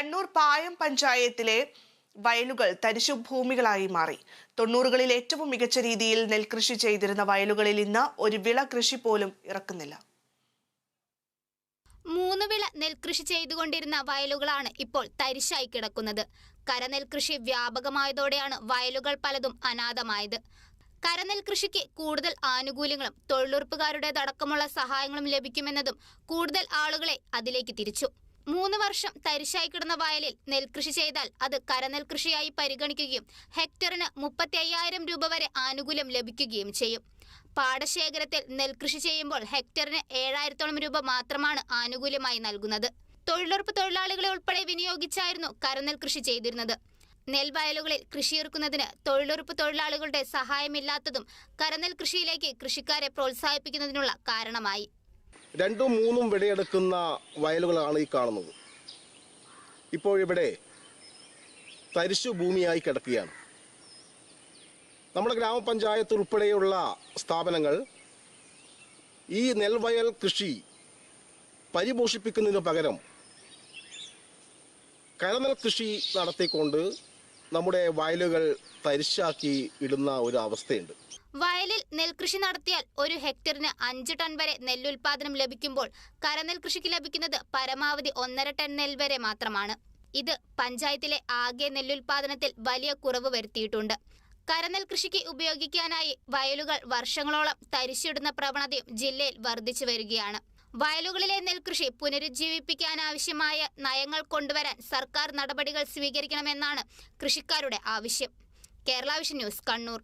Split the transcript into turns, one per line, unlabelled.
കണ്ണൂർ പായം പഞ്ചായത്തിലെ വയലുകൾ തരിശു ഭൂമികളായി മാറി. തൊണ്ണൂറുകളിൽ ഏറ്റവും മികച്ച രീതിയിൽ നെൽകൃഷി ചെയ്തിരുന്ന വയലുകളിൽ ഇന്ന് ഒരു വിള കൃഷി പോലും ഇറക്കുന്നില്ല.
മൂന്ന് വിള നെൽകൃഷി ചെയ്തുകൊണ്ടിരുന്ന വയലുകളാണ് ഇപ്പോൾ തരിശായി കിടക്കുന്നത്. കരനെൽകൃഷി വ്യാപകമായതോടെയാണ് വയലുകൾ പലതും അനാഥമായത്. കരനെൽ കൃഷിക്ക് കൂടുതൽ ആനുകൂല്യങ്ങളും തൊഴിലുറപ്പുകാരുടേതടക്കമുള്ള സഹായങ്ങളും ലഭിക്കുമെന്നതും കൂടുതൽ ആളുകളെ അതിലേക്ക് തിരിച്ചു. മൂന്ന് വർഷം തരിശായി കിടന്ന വയലിൽ നെൽകൃഷി ചെയ്താൽ അത് കരനെൽകൃഷിയായി പരിഗണിക്കുകയും ഹെക്ടറിന് മുപ്പത്തി അയ്യായിരം രൂപ വരെ ആനുകൂല്യം ലഭിക്കുകയും ചെയ്യും. പാടശേഖരത്തിൽ നെൽകൃഷി ചെയ്യുമ്പോൾ ഹെക്ടറിന് ഏഴായിരത്തോളം രൂപ മാത്രമാണ് ആനുകൂല്യമായി നൽകുന്നത്. തൊഴിലുറപ്പ് തൊഴിലാളികളെ ഉൾപ്പെടെ വിനിയോഗിച്ചായിരുന്നു കരനെൽ കൃഷി ചെയ്തിരുന്നത്. നെൽവയലുകളിൽ കൃഷിയിറക്കുന്നതിന് തൊഴിലുറപ്പ് തൊഴിലാളികളുടെ സഹായമില്ലാത്തതും കരനെൽകൃഷിയിലേക്ക് കൃഷിക്കാരെ പ്രോത്സാഹിപ്പിക്കുന്നതിനുള്ള കാരണമായി.
രണ്ടും മൂന്നും വിളയെടുക്കുന്ന വയലുകളാണ് ഈ കാണുന്നത്. ഇപ്പോഴിവിടെ തരിശു ഭൂമിയായി കിടക്കുകയാണ്. നമ്മുടെ ഗ്രാമപഞ്ചായത്ത് ഉൾപ്പെടെയുള്ള സ്ഥാപനങ്ങൾ ഈ നെൽവയൽ കൃഷി പരിപോഷിപ്പിക്കുന്നതിന് പകരം കരനെൽ കൃഷി നടത്തിക്കൊണ്ട് നമ്മുടെ വയലുകൾ തരിശാക്കി ഇടുന്ന ഒരു അവസ്ഥയുണ്ട്.
വയലിൽ നെൽകൃഷി നടത്തിയാൽ ഒരു ഹെക്ടറിന് അഞ്ച് ടൺ വരെ നെല്ലുൽപാദനം ലഭിക്കുമ്പോൾ കരനെൽ കൃഷിക്ക് ലഭിക്കുന്നത് പരമാവധി ഒന്നര ടൺ നെൽ വരെ മാത്രമാണ്. ഇത് പഞ്ചായത്തിലെ ആകെ നെല്ലുൽപാദനത്തിൽ വലിയ കുറവ് വരുത്തിയിട്ടുണ്ട്. കരനെൽ കൃഷിക്ക് ഉപയോഗിക്കാനായി വയലുകൾ വർഷങ്ങളോളം തരിശിടുന്ന പ്രവണതയും ജില്ലയിൽ വർദ്ധിച്ചു വരികയാണ്. വയലുകളിലെ നെൽകൃഷി പുനരുജ്ജീവിപ്പിക്കാനാവശ്യമായ നയങ്ങൾ കൊണ്ടുവരാൻ സർക്കാർ നടപടികൾ സ്വീകരിക്കണമെന്നാണ് കൃഷിക്കാരുടെ ആവശ്യം. Kerala Vision News Kannur.